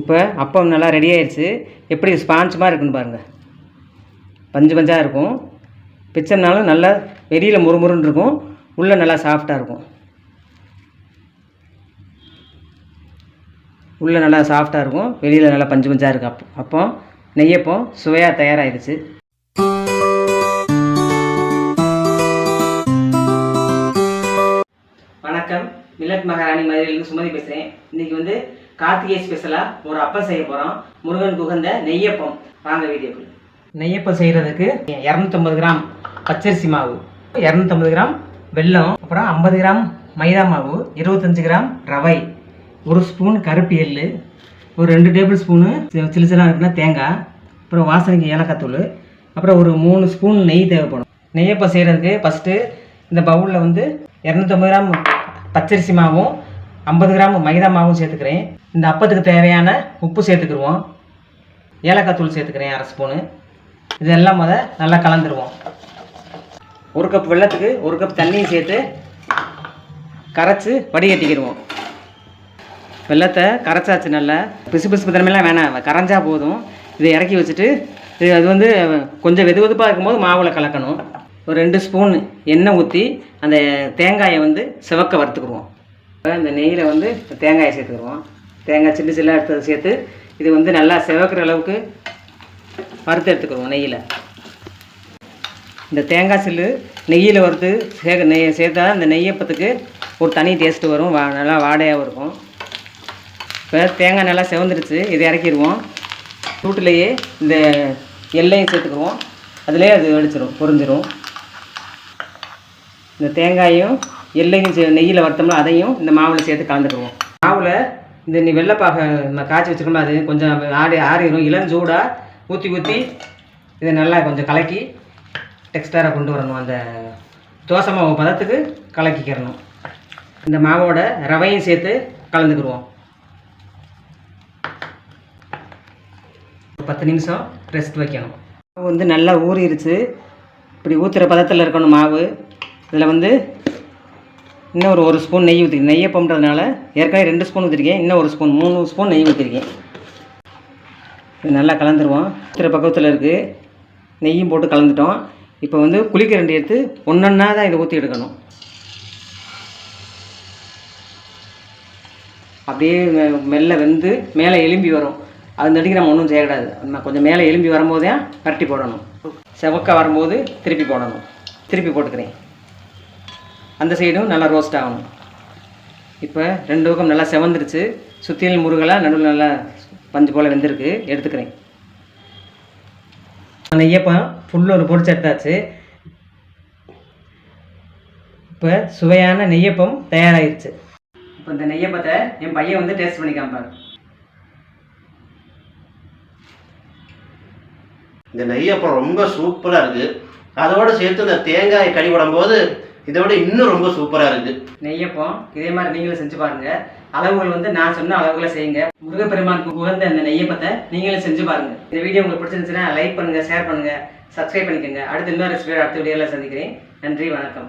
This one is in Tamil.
இப்போ அப்பம் நல்லா ரெடி ஆயிடுச்சு. எப்படி ஸ்பாஞ்ச் இருக்குன்னு பாருங்கள் பஞ்சு பஞ்சாக இருக்கும். பிச்சம்னாலும் நல்லா வெளியில் முறுமுறுன்னு இருக்கும். உள்ளே நல்லா சாஃப்டாக இருக்கும். உள்ளே நல்லா சாஃப்டாக இருக்கும். வெளியில் நல்லா பஞ்சு பஞ்சாக இருக்கும் அப்போ அப்போ நெய்யப்பம் சுவையாக தயாராகிடுச்சு வணக்கம். மில்லட் மகாராணி மதுரையிலேருந்து சுமதி பேசுகிறேன் இன்றைக்கி வந்து கார்த்திகை ஸ்பெஷலாக ஒரு அப்பம் செய்ய போகிறோம் முருகன் குகந்த நெய்யப்பம் வாங்க வீடியோக்குள்ள. நெய்யப்பம் செய்கிறதுக்கு இரநூத்தம்பது கிராம் பச்சரிசி மாவு இரநூத்தம்பது கிராம் வெல்லம் அப்புறம் ஐம்பது கிராம் மைதா மாவு இருபத்தஞ்சு கிராம் ரவை ஒரு ஸ்பூன் கருப்பு எள்ளு ஒரு ரெண்டு டேபிள் ஸ்பூனு சின்ன சின்ன இருக்குன்னா தேங்காய் அப்புறம் வாசனைக்கு ஏலக்காய் தூள் அப்புறம் ஒரு மூணு ஸ்பூன் நெய் தேவைப்படும். நெய்யப்பம் செய்கிறதுக்கு ஃபஸ்ட்டு இந்த பவுலில் வந்து இரநூத்தம்பது கிராம் பச்சரிசி மாவும் ஐம்பது கிராம் மைதா மாவும் சேர்த்துக்கிறேன். இந்த அப்பத்துக்கு தேவையான உப்பு சேர்த்துக்கிடுவோம். ஏலக்காய் தூள் சேர்த்துக்கிறேன் அரை ஸ்பூனு. இதெல்லாம் முத நல்லா கலந்துருவோம். ஒரு கப் வெள்ளத்துக்கு ஒரு கப் தண்ணியும் சேர்த்து கரைச்சி வடிகட்டிக்கிடுவோம். வெள்ளத்தை கரைச்சாச்சு நல்லா. பிசு பிசு தன்மையெல்லாம் வேணாம். கரைஞ்சா போதும். இதை இறக்கி வச்சுட்டு இது அது வந்து கொஞ்சம் வெது வெதுப்பாக இருக்கும்போது மாவில் கலக்கணும். ஒரு ரெண்டு ஸ்பூன் எண்ணெய் ஊற்றி அந்த தேங்காயை வந்து சிவக்க வறுத்துக்குருவோம் இந்த நெய்யில் வந்து தேங்காயை சேர்த்துக்குருவோம் தேங்காய் சின்ன சில்லாக எடுத்து சேர்த்து இது வந்து நல்லா சிவக்கிற அளவுக்கு வறுத்து எடுத்துக்கிறோம் நெய்யில். இந்த தேங்காய் சில்லு நெய்யில் வறுத்து சே நெய் சேர்த்தா இந்த நெய்யப்பத்துக்கு ஒரு தனி டேஸ்ட்டு வரும். வா நல்லா வாடையாகவும் இருக்கும். இப்போ தேங்காய் நல்லா செவந்துருச்சு இதை இறக்கிடுவோம். சூட்டிலேயே இந்த எல்லையும் சேர்த்துக்குவோம். அதிலே அது வெடிச்சிடும் பொறிஞ்சிரும் இந்த தேங்காயும் எல்லையும் சே நெய்யில் வறுத்தோம்னா அதையும் இந்த மாவில் சேர்த்து கலந்துக்குவோம். மாவில் இந்த நீ வெள்ளைப்பாக நம்ம காய்ச்சி வச்சுக்கோமா அது கொஞ்சம் ஆடி ஆறிடும் இளஞ்சூடாக ஊற்றி ஊற்றி இதை நல்லா கொஞ்சம் கலக்கி டெக்ஸ்டராக கொண்டு வரணும். அந்த தோசை மாவு பதத்துக்கு கலக்கிக்கிறணும். இந்த மாவோட ரவையும் சேர்த்து கலந்துக்கிடுவோம். ஒரு பத்து நிமிஷம் ரெஸ்ட் வைக்கணும். மாவு வந்து நல்லா ஊறிடுச்சு இப்படி ஊற்றுற பதத்தில் இருக்கணும் மாவு. இதில் வந்து இன்னும் ஒரு ஒரு ஸ்பூன் நெய் ஊற்றி நெய்யை பம்புறதுனால ஏற்கனவே ரெண்டு ஸ்பூன் ஊற்றிருக்கேன் இன்னும் ஒரு ஸ்பூன் மூணு ஸ்பூன் நெய் ஊற்றிருக்கேன் இது நல்லா கலந்துருவோம். திரு பக்கத்தில் இருக்குது நெய்யும் போட்டு கலந்துட்டோம். இப்போ வந்து குளிக்க ரெண்டு எடுத்து ஒன்றொன்னா தான் இதை ஊற்றி எடுக்கணும். அப்படியே மெ- மெல்ல வெந்து மேலே எலும்பி வரும். அது நடிக்க நம்ம ஒன்றும் செய்யக்கூடாது. நம்ம கொஞ்சம் மேலே எலும்பி வரும்போதே கரட்டி போடணும். செவக்க வரும்போது திருப்பி போடணும். திருப்பி போட்டுக்கிறேன். அந்த சைடும் நல்லா ரோஸ்ட் ஆகணும். இப்போ ரெண்டு பக்கம் நல்லா செவந்துருச்சு. சுற்றியில் முருகலாக நடுவில் நல்லா பஞ்சு போல் வெந்திருக்கு. எடுத்துக்கிறேன். நெய்யப்பம் ஃபுல்லு ஒரு பொடிச்சு எடுத்தாச்சு இப்போ சுவையான நெய்யப்பம் தயாராகிருச்சு இப்போ இந்த நெய்யப்பத்தை என் பையன் வந்து டேஸ்ட் பண்ணி காமிப்பார். இந்த நெய்யப்பம் ரொம்ப சூப்பராக இருக்குது அதோடு சேர்த்து இந்த தேங்காய் கறி போது இதை விட இன்னும் ரொம்ப சூப்பராக இருக்குது நெய்யப்பம் இதே மாதிரி நீங்களும் செஞ்சு பாருங்க. அளவுகள் வந்து நான் சொன்ன அளவுகளை செய்யுங்க. முருகப்பெருமானுக்கு உகந்த அந்த நெய்யப்பத்தை நீங்களும் செஞ்சு பாருங்க. இந்த வீடியோ உங்களுக்கு பிடிச்சிருந்துச்சுன்னா லைக் பண்ணுங்க ஷேர் பண்ணுங்க சப்ஸ்கிரைப் பண்ணிக்கோங்க. அடுத்து இன்னொரு ரெசிபி அடுத்த வீடியோவில் சந்திக்கிறேன். நன்றி வணக்கம்.